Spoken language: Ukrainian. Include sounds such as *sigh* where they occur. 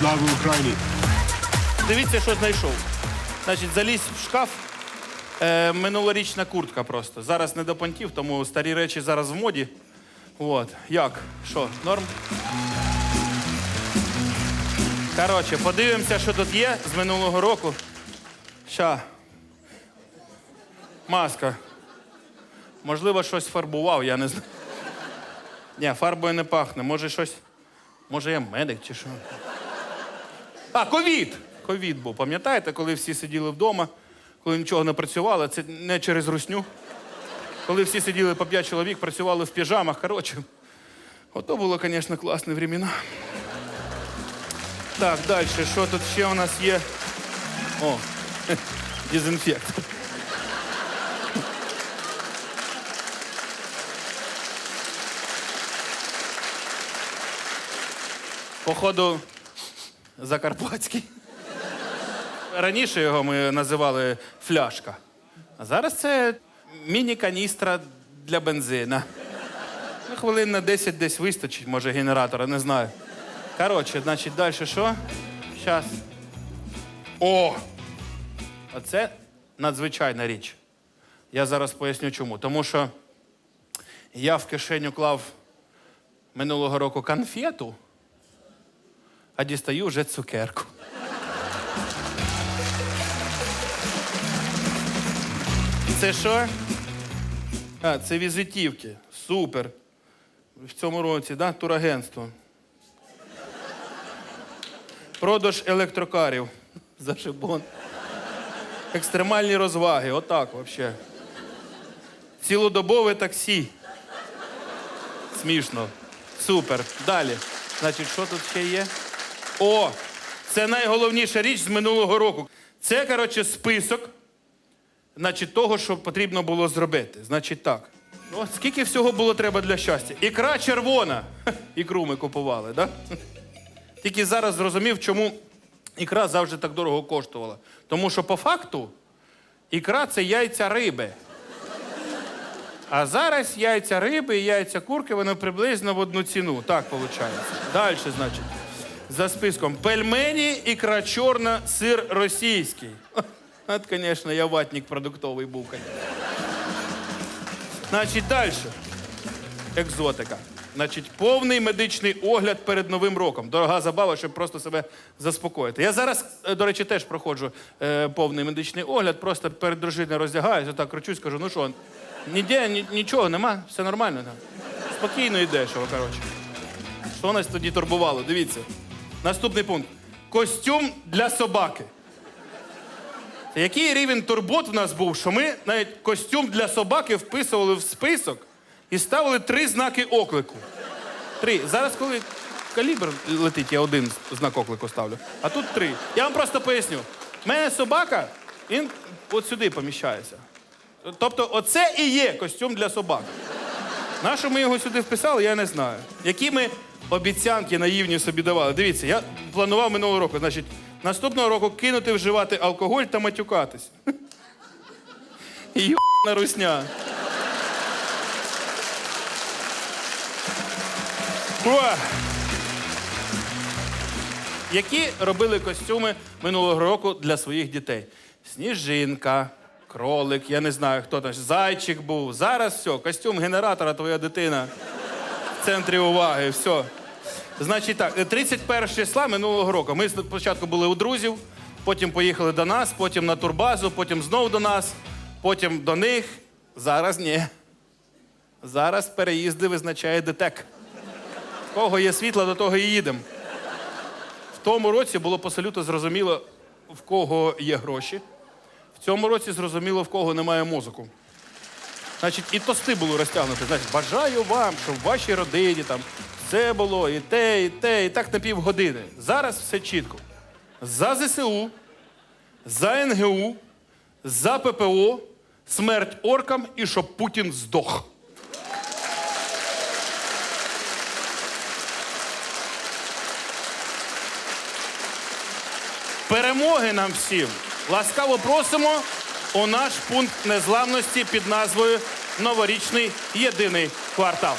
Слава Україні! Дивіться, що знайшов. Значить, залізь в шкаф. Е, минулорічна куртка просто. Зараз не до понтів, тому старі речі зараз в моді. От. Як? Що, норм? Коротше, подивимося, що тут є з минулого року. Ща. Маска. Можливо, щось фарбував, я не знаю. Ні, фарбою не пахне. Може, щось. Може, я медик чи що. А, ковід! Ковід був. Пам'ятаєте, коли всі сиділи вдома, коли нічого не працювали, це не через русню. Коли всі сиділи по п'ять чоловік, працювали в піжамах. Коротше, ото було, звісно, класні времена. Так, далі, що тут ще у нас є? О, *laughs* дезінфект. Походу, Закарпатський. Раніше його ми називали фляшка. А зараз це міні-каністра для бензина. Ну, хвилин на 10 десь вистачить, може, генератора, не знаю. Коротше, значить, далі що? Щас. О! Оце надзвичайна річ. Я зараз поясню чому. Тому що я в кишеню клав минулого року конфету, а дістаю вже цукерку. Це що? А, це візитівки. Супер. В цьому році, да? Турагентство. Продаж електрокарів. Зашибон. Екстремальні розваги. Отак взагалі. Цілодобове таксі. Смішно. Супер. Далі. Значить, що тут ще є? О! Це найголовніша річ з минулого року. Це, коротше, список значить, того, що потрібно було зробити. Значить, так. Ну, скільки всього було треба для щастя? Ікра червона. Ікру ми купували, так? Да? Тільки зараз зрозумів, чому ікра завжди так дорого коштувала. Тому що по факту ікра це яйця риби. А зараз яйця риби і яйця курки, вони приблизно в одну ціну. Так виходить. Далі, значить. За списком пельмені, ікра чорна, сир російський. От, звісно, я ватник продуктовий був. Значить, далі. Екзотика. Значить, повний медичний огляд перед Новим роком. Дорога забава, щоб просто себе заспокоїти. Я зараз, е, до речі, теж проходжу е, повний медичний огляд, просто перед дружиною роздягаюсь, отак кручусь, кажу, ну що, ніде ні, нічого нема, все нормально. там. Спокійно і дешево, коротше. Що нас тоді турбувало? Дивіться. Наступний пункт. Костюм для собаки. Який рівень турбот в нас був, що ми навіть костюм для собаки вписували в список і ставили три знаки оклику. Три. Зараз, коли калібр летить, я один знак оклику ставлю. А тут три. Я вам просто поясню. У мене собака, він от сюди поміщається. Тобто, оце і є костюм для собак. На що ми його сюди вписали, я не знаю. Які ми обіцянки наївні собі давали. Дивіться, я планував минулого року, значить, наступного року кинути вживати алкоголь та матюкатись. *laughs* Йобана русня. О! Які робили костюми минулого року для своїх дітей? Сніжинка, кролик, я не знаю, хто там, зайчик був. Зараз все, костюм генератора, твоя дитина центрі уваги. Все. Значить так, 31 числа минулого року. Ми спочатку були у друзів, потім поїхали до нас, потім на турбазу, потім знов до нас, потім до них. Зараз ні. Зараз переїзди визначає ДТЕК. В кого є світло, до того і їдемо. В тому році було абсолютно зрозуміло, в кого є гроші. В цьому році зрозуміло, в кого немає мозоку. Значить, і тости були розтягнуті. Значить, бажаю вам, щоб в вашій родині там все було, і те, і те, і так на півгодини. Зараз все чітко. За ЗСУ, за НГУ, за ППО, смерть оркам і щоб Путін здох. Перемоги нам всім! Ласкаво просимо у наш пункт незламності під назвою Новорічний єдиний квартал.